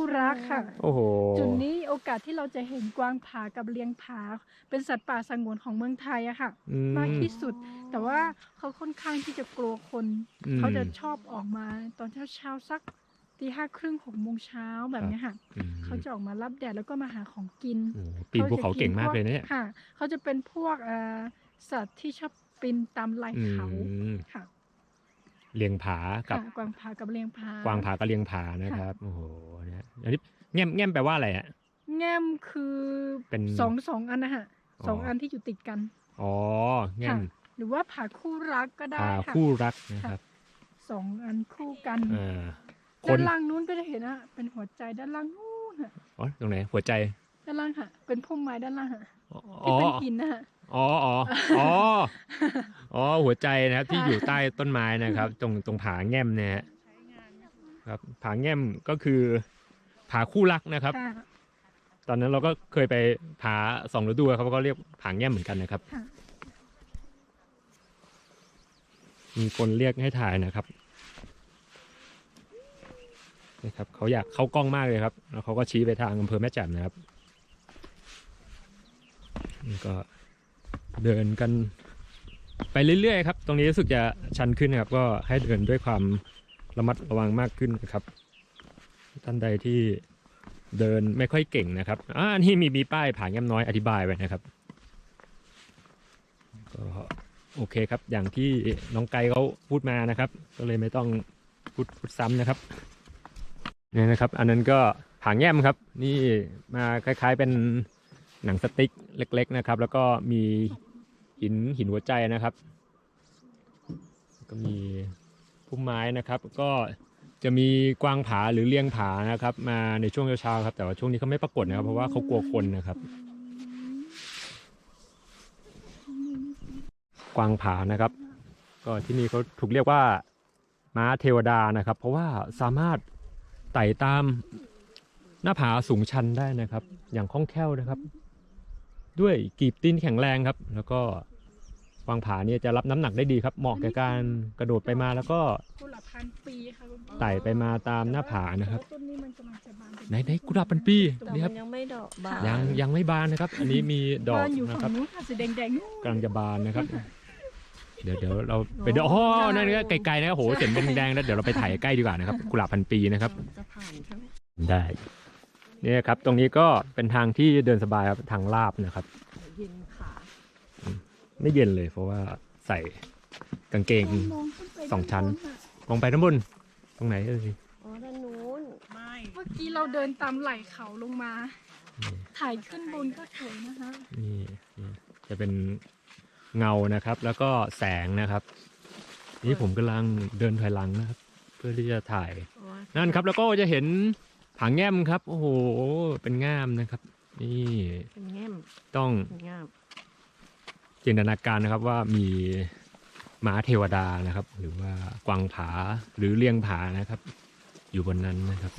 คู่รักค่ะ โอ้โห จุดนี้โอกาสที่เราจะเห็นกวางผากับเลียงผา เป็นสัตว์ป่าสงวนของเมืองไทยอะค่ะอืมากที่สุด แต่ว่าเขาค่อนข้างที่จะกลัวคน อืมเขาจะชอบออกมาตอนเช้าเช้าๆสักตีห้าครึ่งหกโมงเช้าแบบเนี้ยค่ะ อืมเขาจะออกมารับแดดแล้วก็มาหาของกิน โอ้โหปีนภูเขาเก่งมากเลยนะเนี่ยค่ะ เขาจะเป็นพวกเอ่อสัตว์ที่ชอบปีนตามไหล่อืเขาม ค่ะ เลียงผากับค่ะกวางผากับเลียงผากวางผากับเลียงผานะครับโอ้โหเนี่ยอันนี้แง่มแง่มแปลว่าอะไรอะ แง้มคือเป็น สองสองอันนะฮะอ๋อสองอันที่อยู่ติดกันอ๋อแง่มค่ะหรือว่าผาคู่รักก็ได้ผาค่ะคู่รักนะครับสองอันคู่กันอ่าคด้านนล่างนู้นก็จะเห็นนะเป็นหัวใจด้านล่างนู้นฮะอ๋อตรงไหนหัวใจด้านล่างค่ะ เป็นพุ่มไม้ด้านล่างฮะอ๋อที่เป็นหินนะฮะ อ๋ออ๋ออ๋ออ๋อหัวใจนะครับที่ค่ะอยู่ใต้ต้นไม้นะครับ ตรงตรงผาแง่มเนี่ยฮะครับ ผาแง่มก็คือผาคู่รักนะครับค่ะตอนนั้นเราก็เคยไปผาสองฤดูครับก็เรียกผาแง่มเหมือนกันนะครับค่ะมีคนเรียกให้ถ่ายนะครับนี่ครับเขาอยากเข้ากล้องมากเลยครับ แล้วเขาก็ชี้ไปทางอำเภอแม่แจ่มนะครับนี่ก็ เดินกันไปเรื่อยๆครับ ตรงนี้รู้สึกจะชันขึ้นนะครับก็ให้เดินด้วยความระมัดระวังมากขึ้นนะครับ ท่านใดที่เดินไม่ค่อยเก่งนะครับอ่านี่มีมีป้ายผาแง้มน้อยอธิบายไว้นะครับก็โอเคครับ อย่างที่น้องไกเขาพูดมานะครับ ก็เลยไม่ต้องพูดพูดซ้ำนะครับเนี่ยนะครับ อันนั้นก็ผาแง้มครับ นี่มาคล้ายๆเป็นหนังสติ๊กเล็ก ๆนะครับ แล้วก็มี หินหินหัวใจนะครับ ก็มีพุ่มไม้นะครับ ก็จะมีกวางผาหรือเลี้ยงผานะครับ มาในช่วงเช้าๆครับ แต่ว่าช่วงนี้เขาไม่ปรากฏนะครับ เพราะว่าเขากลัวคนนะครับ กวางผานะครับ ก็ที่นี่เขาถูกเรียกว่าม้าเทวดานะครับ เพราะว่าสามารถไต่ตามหน้าผาสูงชันได้นะครับ อย่างคล่องแคล่วนะครับ ด้วยกีบตีนแข็งแรงครับ แล้วก็ วางผาเนี่ยจะรับน้ำหนักได้ดีครับ เหมาะกับการกระโดดไปมาแล้วก็กุหลาบพันปีค่ะคุณพ่อไต่ไปมาตามหน้าผานะครับแต่ว่าต้นนี้มันกำลังจะบานเป็ไหนไหนกุหลาบพันปีแต่นี่คมัรับนยังไม่ดอกบานยังยังไม่บานนะครับ อันนี้มีดอกบานอยู่นะฝั่ครับงนู้นค่ะสีแดงๆนู้นกำลังจะบานนะครับ เดี๋ยวเดี๋ยวเราไปดูอ๋อนั่นก็ไกลๆนะครับโหเห็นเป็นแดงๆแล้วเดี๋ยวเราไปถ่ายใกล้ดีกว่านะครับกุหลาบพันปีนะครับ จะผ่านใช่ไหมได้เนี่ยครับตรงนี้ก็เป็นทางที่เดินสบายครับทางลาบนะครับ เย็นขา ไม่เย็นเลย เพราะว่าใส่กางเกงมองขึ้นไปสองชั้นด้าบค่ะลงไปด้านบน ตรงไหนเอ่ยอ๋อด้านนู้นเมื่อกี้เราเดินตามไหล่เขาลงมา ถ่ายขึ้นบนก็สวยนะคะ นี่นี่จะเป็นเงานะครับ แล้วก็แสงนะครับ นี่ผมกำลังเดินถอยหลังนะครับ เพื่อที่จะถ่ายอ๋อนั่นครับ แล้วก็จะเห็นผางแง้มครับ โอ้โห เป็นง่ามนะครับ นี่เป็นแง่มต้องเป็นง่าม จินตนาการนะครับว่ามีม้าเทวดานะครับ หรือว่ากวางผาหรือเลี้ยงผานะครับ อยู่บนนั้นนะครับ